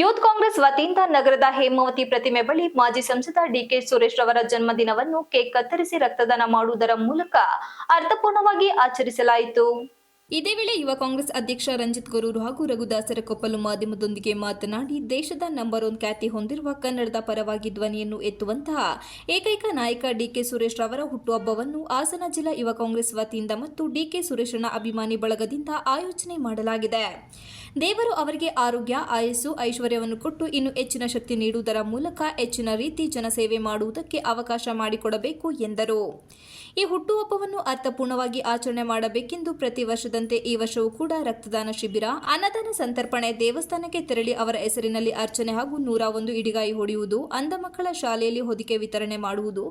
Youth Congress ವತಿಯಿಂದ ನಗರದ ಹೇಮಾವತಿ ಪ್ರತಿಮೆ ಬಳಿ ಮಾಜಿ ಸಂಸದ ಡಿಕೆ ಸುರೇಶ್ ರವರ ಜನ್ಮದಿನವನ್ನು ಕೇಕ್ ಕತ್ತರಿಸಿ ರಕ್ತದಾನ ಮಾಡುವುದರ ಮೂಲಕ ಅರ್ಥಪೂರ್ಣವಾಗಿ ಆಚರಿಸಲಾಯಿತು. ಇದೇ ವೇಳೆ ಯುವ ಕಾಂಗ್ರೆಸ್ ಅಧ್ಯಕ್ಷ ರಂಜಿತ್ ಗರೂರು ಹಾಗೂ ರಘುದಾಸರ ಕೊಪ್ಪಲು ಮಾಧ್ಯಮದೊಂದಿಗೆ ಮಾತನಾಡಿ, ದೇಶದ ನಂಬರ್ ಒನ್ ಖ್ಯಾತಿ ಹೊಂದಿರುವ ಕನ್ನಡದ ಪರವಾಗಿ ಧ್ವನಿಯನ್ನು ಎತ್ತುವಂತಹ ಏಕೈಕ ನಾಯಕ ಡಿಕೆ ಸುರೇಶ್ ರವರ ಹುಟ್ಟುಹಬ್ಬವನ್ನು ಹಾಸನ ಜಿಲ್ಲಾ ಯುವ ಕಾಂಗ್ರೆಸ್ ವತಿಯಿಂದ ಮತ್ತು ಡಿಕೆ ಸುರೇಶನ ಅಭಿಮಾನಿ ಬಳಗದಿಂದ ಆಯೋಜನೆ ಮಾಡಲಾಗಿದೆ. ದೇವರು ಅವರಿಗೆ ಆರೋಗ್ಯ, ಆಯಸ್ಸು, ಐಶ್ವರ್ಯವನ್ನು ಕೊಟ್ಟು ಇನ್ನು ಹೆಚ್ಚಿನ ಶಕ್ತಿ ನೀಡುವುದರ ಮೂಲಕ ಹೆಚ್ಚಿನ ರೀತಿ ಜನಸೇವೆ ಮಾಡುವುದಕ್ಕೆ ಅವಕಾಶ ಮಾಡಿಕೊಡಬೇಕು ಎಂದರು. ಈ ಹುಟ್ಟುಹಬ್ಬವನ್ನು ಅರ್ಥಪೂರ್ಣವಾಗಿ ಆಚರಣೆ ಮಾಡಬೇಕೆಂದು ಪ್ರತಿ ವರ್ಷದಂತೆ ಈ ವರ್ಷವೂ ಕೂಡ ರಕ್ತದಾನ ಶಿಬಿರ, ಅನ್ನದಾನ ಸಂತರ್ಪಣೆ ದೇವಸ್ಥಾನಕ್ಕೆ ತೆರಳಿ ಅವರ ಹೆಸರಿನಲ್ಲಿ ಅರ್ಚನೆ ಹಾಗೂ ನೂರ ಒಂದು ಇಡಿಗಾಯಿ ಹೊಡೆಯುವುದು, ಅಂಧ ಮಕ್ಕಳ ಶಾಲೆಯಲ್ಲಿ ಹೊದಿಕೆ ವಿತರಣೆ ಮಾಡುವುದು,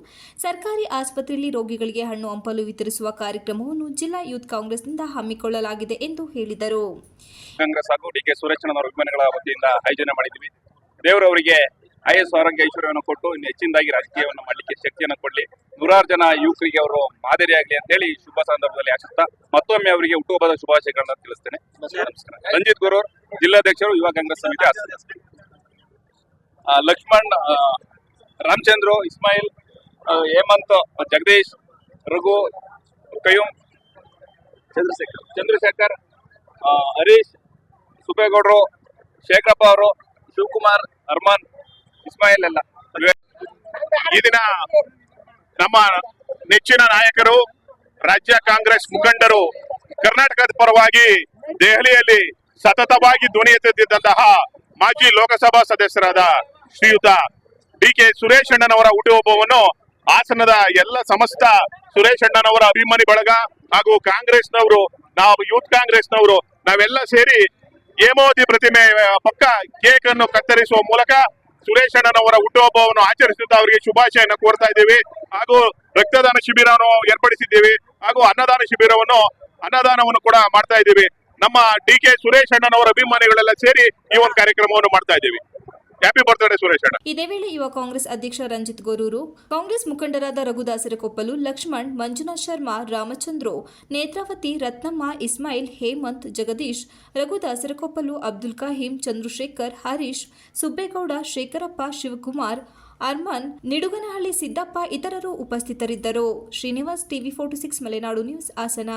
ಸರ್ಕಾರಿ ಆಸ್ಪತ್ರೆಯಲ್ಲಿ ರೋಗಿಗಳಿಗೆ ಹಣ್ಣು ಹಂಪಲು ವಿತರಿಸುವ ಕಾರ್ಯಕ್ರಮವನ್ನು ಜಿಲ್ಲಾ ಯೂತ್ ಕಾಂಗ್ರೆಸ್ನಿಂದ ಹಮ್ಮಿಕೊಳ್ಳಲಾಗಿದೆ ಎಂದು ಹೇಳಿದರು. ಕಾಂಗ್ರೆಸ್ ಹಾಗೂ ಡಿ ಕೆ ಸುರೇಶಣ್ಣನವರ ಅಭಿಮಾನಿಗಳ ವತಿಯಿಂದ ಆಯೋಜನೆ ಮಾಡಿದ್ವಿ ಐ ಎಸ್ ಆರೋಗ್ಯ ಐಶ್ವರ್ಯವನ್ನು ಕೊಟ್ಟು ಇನ್ನು ಹೆಚ್ಚಿನದಾಗಿ ರಾಜಕೀಯವನ್ನು ಮಾಡಲಿಕ್ಕೆ ಶಕ್ತಿಯನ್ನು ಕೊಡಲಿ. ನೂರಾರು ಜನ ಯುವಕರಿಗೆ ಅವರು ಮಾದರಿಯಾಗಲಿ ಅಂತೇಳಿ ಈ ಶುಭ ಸಂದರ್ಭದಲ್ಲಿ ಆಶಿಸ್ತಾ ಮತ್ತೊಮ್ಮೆ ಅವರಿಗೆ ಹುಟ್ಟುಹಬ್ಬದ ಶುಭಾಶಯಗಳನ್ನು ತಿಳಿಸ್ತೇನೆ. ನಮಸ್ಕಾರ. ರಂಜಿತ್ ಗುರು ಜಿಲ್ಲಾಧ್ಯಕ್ಷರು ಯುವ ಕಾಂಗ್ರೆಸ್ ಸಮಿತಿ ಲಕ್ಷ್ಮಣ್ ರಾಮಚಂದ್ರ ಇಸ್ಮಾಯಿಲ್ ಹೇಮಂತ್ ಜಗದೀಶ್ ರಘು ಕಯೂಮ್ ಚಂದ್ರಶೇಖರ್. ಚಂದ್ರಶೇಖರ್ ಹರೀಶ್ ಸುಬೇಗೌಡರು, ಶೇಖರಪ್ಪ ಅವರು, ಶಿವಕುಮಾರ್, ಅರ್ಮಾನ್, ಇಸ್ಮಾಯಿಲ್ ಎಲ್ಲ. ಈ ದಿನ ನಮ್ಮ ನೆಚ್ಚಿನ ನಾಯಕರು, ರಾಜ್ಯ ಕಾಂಗ್ರೆಸ್ ಮುಖಂಡರು, ಕರ್ನಾಟಕದ ಪರವಾಗಿ ದೆಹಲಿಯಲ್ಲಿ ಸತತವಾಗಿ ಧ್ವನಿ ಎತ್ತಿದ್ದಂತಹ ಮಾಜಿ ಲೋಕಸಭಾ ಸದಸ್ಯರಾದ ಶ್ರೀಯುತ ಡಿ ಕೆ ಸುರೇಶ್ ಅಣ್ಣನವರ ಹುಟ್ಟುಹಬ್ಬವನ್ನು ಹಾಸನದ ಎಲ್ಲ ಸಮಸ್ತ ಸುರೇಶ್ ಅಣ್ಣನವರ ಅಭಿಮಾನಿ ಬಳಗ ಹಾಗೂ ಕಾಂಗ್ರೆಸ್ನವರು, ನಾವು ಯೂತ್ ಕಾಂಗ್ರೆಸ್ನವರು, ನಾವೆಲ್ಲ ಸೇರಿ ಹೇಮಾವತಿ ಪ್ರತಿಮೆ ಪಕ್ಕ ಕೇಕ್ ಅನ್ನು ಕತ್ತರಿಸುವ ಮೂಲಕ ಸುರೇಶ್ ಅಣ್ಣನವರ ಹುಟ್ಟುಹಬ್ಬವನ್ನು ಆಚರಿಸುತ್ತಾ ಅವರಿಗೆ ಶುಭಾಶಯವನ್ನು ಕೋರ್ತಾ ಇದ್ದೀವಿ. ಹಾಗೂ ರಕ್ತದಾನ ಶಿಬಿರವನ್ನು ಏರ್ಪಡಿಸಿದ್ದೀವಿ. ಹಾಗೂ ಅನ್ನದಾನ ಶಿಬಿರವನ್ನು, ಅನ್ನದಾನವನ್ನು ಕೂಡ ಮಾಡ್ತಾ ಇದ್ದೀವಿ. ನಮ್ಮ ಡಿ ಕೆ ಸುರೇಶ್ ಅಣ್ಣನವರ ಅಭಿಮಾನಿಗಳೆಲ್ಲ ಸೇರಿ ಈ ಒಂದು ಕಾರ್ಯಕ್ರಮವನ್ನು ಮಾಡ್ತಾ ಇದ್ದೀವಿ. ಹ್ಯಾಪಿ ಬರ್ತ್ಡೇ ಸುರೇಶ್ ಅಣ್ಣ ಇದೇ ವೇಳೆ ಯುವ ಕಾಂಗ್ರೆಸ್ ಅಧ್ಯಕ್ಷ ರಂಜಿತ್ ಗೊರೂರು, ಕಾಂಗ್ರೆಸ್ ಮುಖಂಡರಾದ ರಘುದಾಸರ ಕೊಪ್ಪಲು, ಲಕ್ಷ್ಮಣ್, ಮಂಜುನಾಥ್ ಶರ್ಮಾ, ರಾಮಚಂದ್ರು, ನೇತ್ರಾವತಿ, ರತ್ನಮ್ಮ, ಇಸ್ಮಾಯಿಲ್, ಹೇಮಂತ್, ಜಗದೀಶ್ ರಘುದಾಸರ ಕೊಪ್ಪಲು, ಅಬ್ದುಲ್ ಕಾಹಿಂ, ಚಂದ್ರಶೇಖರ್, ಹರೀಶ್, ಸುಬ್ಬೇಗೌಡ, ಶೇಖರಪ್ಪ, ಶಿವಕುಮಾರ್, ಅರ್ಮನ್, ನಿಡುಗನಹಳ್ಳಿ ಸಿದ್ದಪ್ಪ ಇತರರು ಉಪಸ್ಥಿತರಿದ್ದರು. Srinivas TV forty six Malenadu news Hassan.